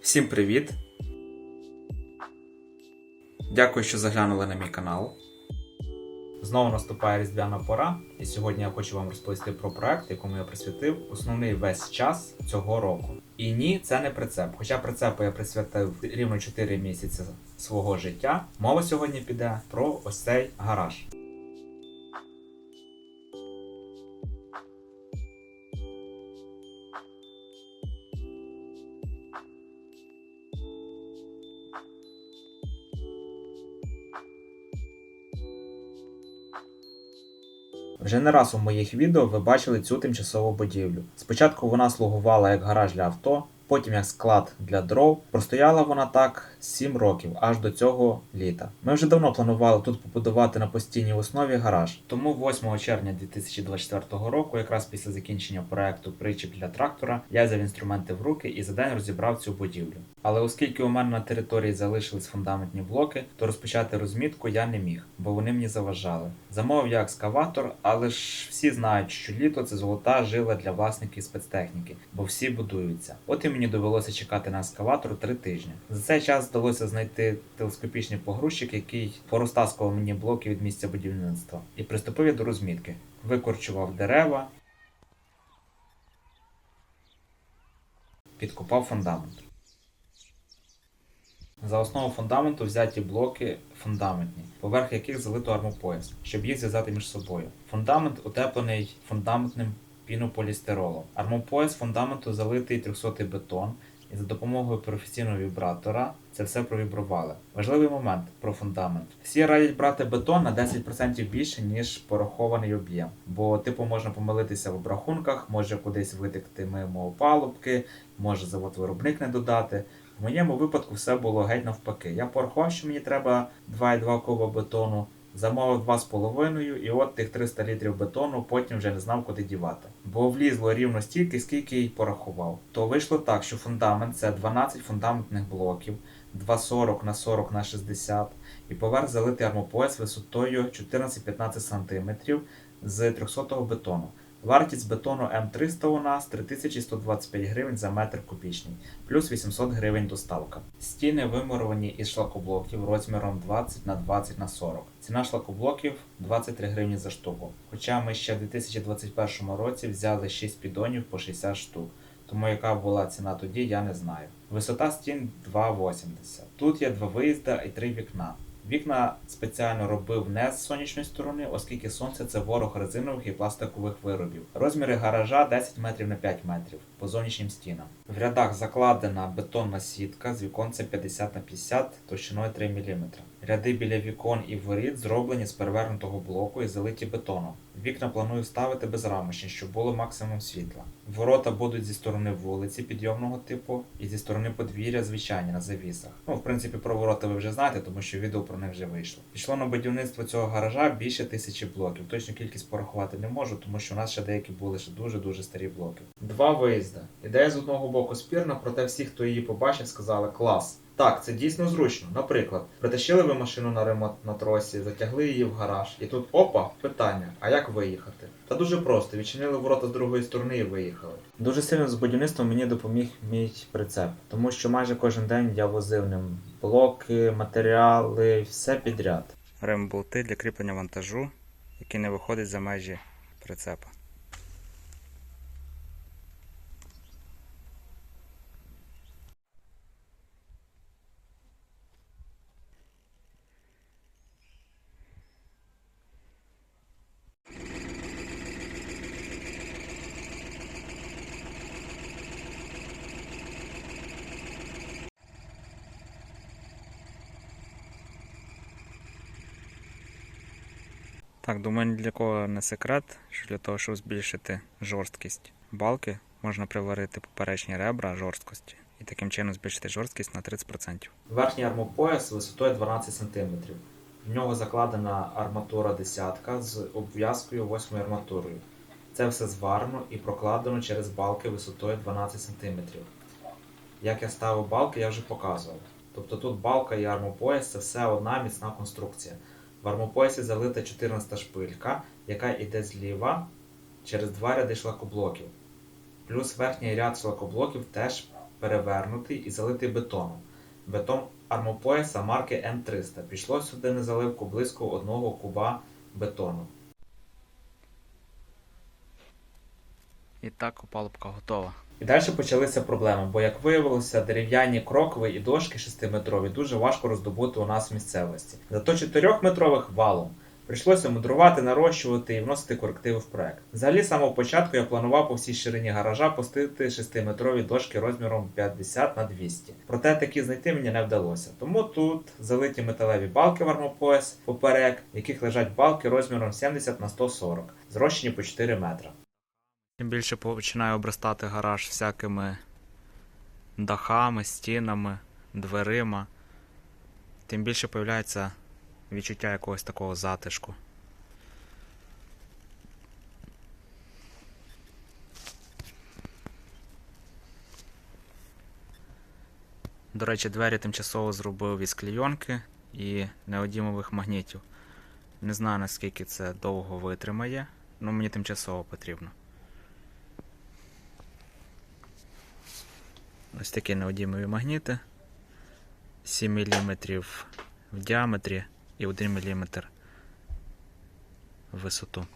Всім привіт! Дякую, що заглянули на мій канал. Знову наступає різдвяна пора, і сьогодні я хочу вам розповісти про проект, якому я присвятив основний весь час цього року. І ні, це не прицеп. Хоча прицепу я присвятив рівно 4 місяці свого життя. Мова сьогодні піде про ось цей гараж. Вже не раз у моїх відео ви бачили цю тимчасову будівлю. Спочатку вона слугувала як гараж для авто, потім як склад для дров. Простояла вона так 7 років, аж до цього літа. Ми вже давно планували тут побудувати на постійній основі гараж. Тому 8 червня 2024 року, якраз після закінчення проекту причіп для трактора, я взяв інструменти в руки і за день розібрав цю будівлю. Але оскільки у мене на території залишились фундаментні блоки, то розпочати розмітку я не міг, бо вони мені заважали. Замовив я екскаватор, але ж всі знають, що літо це золота жила для власників спецтехніки, бо всі будуються. От і мені довелося чекати на екскаватор три тижні. За цей час вдалося знайти телескопічний погрузчик, який порозтаскував мені блоки від місця будівництва, і приступив я до розмітки. Викорчував дерева, підкопав фундамент. За основу фундаменту взяті блоки фундаментні, поверх яких залито армопояс, щоб їх зв'язати між собою. Фундамент утеплений фундаментним пінополістиролом. Армопояс фундаменту залитий 300 бетон, і за допомогою професійного вібратора це все провібрували. Важливий момент про фундамент. Всі радять брати бетон на 10% більше, ніж порахований об'єм, бо типу можна помилитися в обрахунках, може кудись витекти мимо опалубки, може завод-виробник не додати. В моєму випадку все було геть навпаки. Я порахував, що мені треба 2,2 куба бетону, замовив 2,5 і от тих 300 літрів бетону потім вже не знав, куди дівати. Бо влізло рівно стільки, скільки й порахував. То вийшло так, що фундамент це 12 фундаментних блоків, 2,40 на 40 на 60 і поверх залитий армопояс висотою 14-15 см з 300 бетону. Вартість бетону М300 у нас 3125 гривень за метр кубічний, плюс 800 гривень доставка. Стіни вимуровані із шлакоблоків розміром 20 на 20 на 40. Ціна шлакоблоків 23 гривні за штуку. Хоча ми ще в 2021 році взяли 6 підонів по 60 штук. Тому яка була ціна тоді, я не знаю. Висота стін 2,80. Тут є два виїзда і три вікна. Вікна спеціально робив не з сонячної сторони, оскільки сонце це ворог резинових і пластикових виробів. Розміри гаража 10 метрів на 5 метрів по зовнішнім стінам. В рядах закладена бетонна сітка з віконцем 50 на 50 товщиною 3 мм. Ряди біля вікон і воріт зроблені з перевернутого блоку і залиті бетоном. Вікна планую ставити безрамочні, щоб було максимум світла. Ворота будуть зі сторони вулиці підйомного типу і зі сторони подвір'я звичайні на завісах. Ну, в принципі, про ворота ви вже знаєте, тому що відео про них вже вийшло. Пішло на будівництво цього гаража більше тисячі блоків. Точну кількість порахувати не можу, тому що у нас ще деякі були ще дуже-дуже старі блоки. Два виїзди. Ідея з одного боку спірна, проте всі, хто її побачив, сказали клас. Так, це дійсно зручно. Наприклад, притащили ви машину на ремонт на тросі, затягли її в гараж, і тут опа, питання: а як виїхати? Та дуже просто, відчинили ворота з другої сторони і виїхали. Дуже сильно з будівництвом мені допоміг мій прицеп, тому що майже кожен день я возив ним блоки, матеріали, все підряд. ремболти для кріплення вантажу, який не виходить за межі прицепа. Так, думаю, ні для кого не секрет, що для того, щоб збільшити жорсткість балки, можна приварити поперечні ребра жорсткості і таким чином збільшити жорсткість на 30%. Верхній армопояс висотою 12 см. В нього закладена арматура десятка з обв'язкою 8 арматурою. Це все зварено і прокладено через балки висотою 12 см. Як я ставив балки, я вже показував. Тобто тут балка і армопояс це все одна міцна конструкція. В армопоясі залита 14 шпилька, яка йде зліва через два ряди шлакоблоків. Плюс верхній ряд шлакоблоків теж перевернутий і залитий бетоном. Бетон армопояса марки М300. Пішло сюди на заливку близько одного куба бетону. І так опалубка готова. І далі почалися проблеми, бо, як виявилося, дерев'яні крокви і дошки 6-метрові дуже важко роздобути у нас в місцевості. Зато 4-метрових валом. Прийшлося мудрувати, нарощувати і вносити корективи в проект. Взагалі, самого початку я планував по всій ширині гаража пустити 6-метрові дошки розміром 50 на 200. Проте такі знайти мені не вдалося. Тому тут залиті металеві балки в армопояс поперек, в яких лежать балки розміром 70 на 140, зрощені по 4 метра. Чим більше починаю обростати гараж всякими дахами, стінами, дверима, тим більше появляється відчуття якогось такого затишку. До речі, двері тимчасово зробив із клейонки і неодімових магнітів. Не знаю наскільки це довго витримає, але мені тимчасово потрібно. Ось такі неодімові магніти 7 мм в діаметрі і 1 мм в висоту.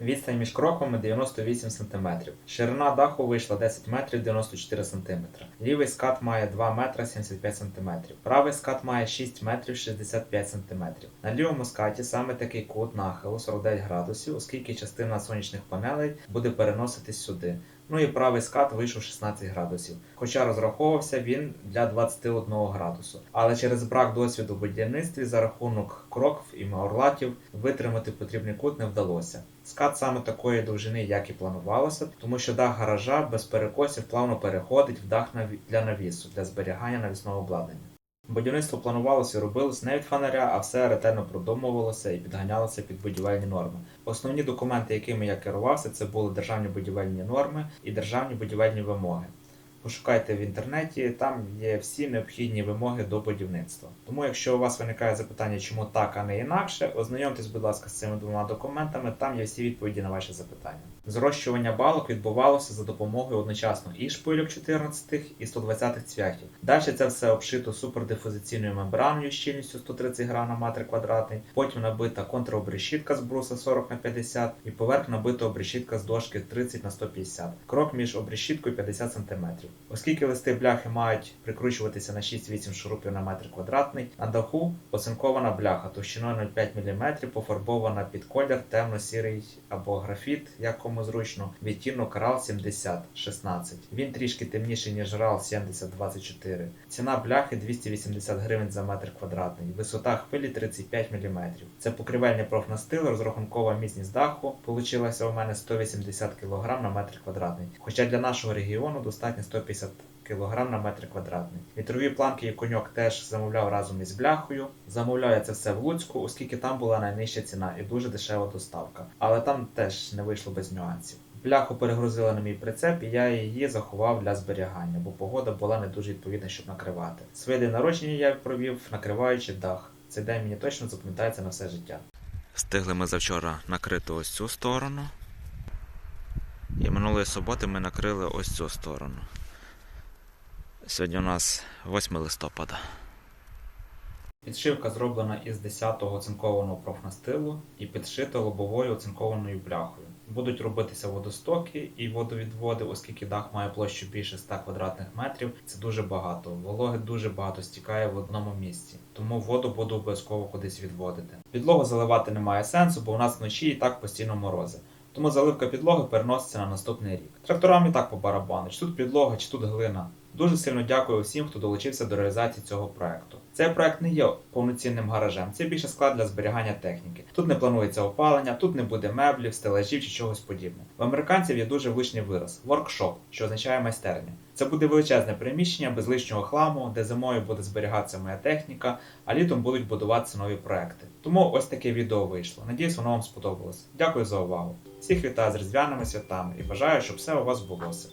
Відстань між кроквами 98 см. Ширина даху вийшла 10 метрів 94 см. Лівий скат має 2 метра 75 см. Правий скат має 6 метрів 65 см. На лівому скаті саме такий кут нахилу 49 градусів, оскільки частина сонячних панелей буде переноситись сюди. Ну і правий скат вийшов 16 градусів. Хоча розраховувався він для 21 градусу. Але через брак досвіду в будівництві за рахунок крокв і маурлатів витримати потрібний кут не вдалося. Скат саме такої довжини, як і планувалося, тому що дах гаража без перекосів плавно переходить в дах для навісу для зберігання навісного обладнання. Будівництво планувалося і робилось не від фонаря, а все ретельно продумувалося і підганялося під будівельні норми. Основні документи, якими я керувався, це були державні будівельні норми і державні будівельні вимоги. Пошукайте в інтернеті, там є всі необхідні вимоги до будівництва. Тому, якщо у вас виникає запитання, чому так, а не інакше, ознайомтесь, будь ласка, з цими двома документами, там є всі відповіді на ваші запитання. Зрощування балок відбувалося за допомогою одночасно і шпильок 14 і 120 цвяхів. Далі це все обшито супердифузиційною мембраною з щільністю 130 грам на метр квадратний, потім набита контраобрешітка з бруса 40 на 50 і поверх набита обрешітка з дошки 30 на 150. Крок між обрешіткою 50 см. Оскільки листи бляхи мають прикручуватися на 6-8 шурупів на метр квадратний, на даху оцинкована бляха товщиною 0,5 мм, пофарбована під колір темно-сірий або графіт, як кому зручно, відтінок RAL 70 16. Він трішки темніший, ніж RAL 7024. Ціна бляхи 280 гривень за метр квадратний, висота хвилі 35 мм. Це покривельний профнастил, розрахункова міцність даху получилася у мене 180 кг на метр квадратний. Хоча для нашого регіону достатньо 150 кг на метр квадратний. Вітрові планки і коньок теж замовляв разом із бляхою. Замовляю я це все в Луцьку, оскільки там була найнижча ціна і дуже дешева доставка. Але там теж не вийшло без нюансів. Бляху перегрузили на мій прицеп, і я її заховав для зберігання, бо погода була не дуже відповідна, щоб накривати. Своє день народження я провів, накриваючи дах. Цей день мені точно запам'ятається на все життя. Встигли ми завчора накрити ось цю сторону. І минулої суботи ми накрили ось цю сторону. Сьогодні у нас 8 листопада. Підшивка зроблена із 10-го оцинкованого профнастилу і підшита лобовою оцинкованою бляхою. Будуть робитися водостоки і водовідводи, оскільки дах має площу більше 100 квадратних метрів. Це дуже багато. Вологи дуже багато стікає в одному місці, тому воду буду обов'язково кудись відводити. Підлогу заливати немає сенсу, бо у нас вночі і так постійно морози. Тому заливка підлоги переноситься на наступний рік. Тракторам і так по барабану, чи тут підлога, чи тут глина. Дуже сильно дякую всім, хто долучився до реалізації цього проекту. Цей проект не є повноцінним гаражем, це більше склад для зберігання техніки. Тут не планується опалення, тут не буде меблів, стелажів чи чогось подібного. В американців є дуже влучний вираз воркшоп, що означає майстерня. Це буде величезне приміщення без лишнього хламу, де зимою буде зберігатися моя техніка, а літом будуть будуватися нові проекти. Тому ось таке відео вийшло. Надіюсь, воно вам сподобалось. Дякую за увагу. Всіх вітаю з різдвяними святами і бажаю, щоб все у вас збулося.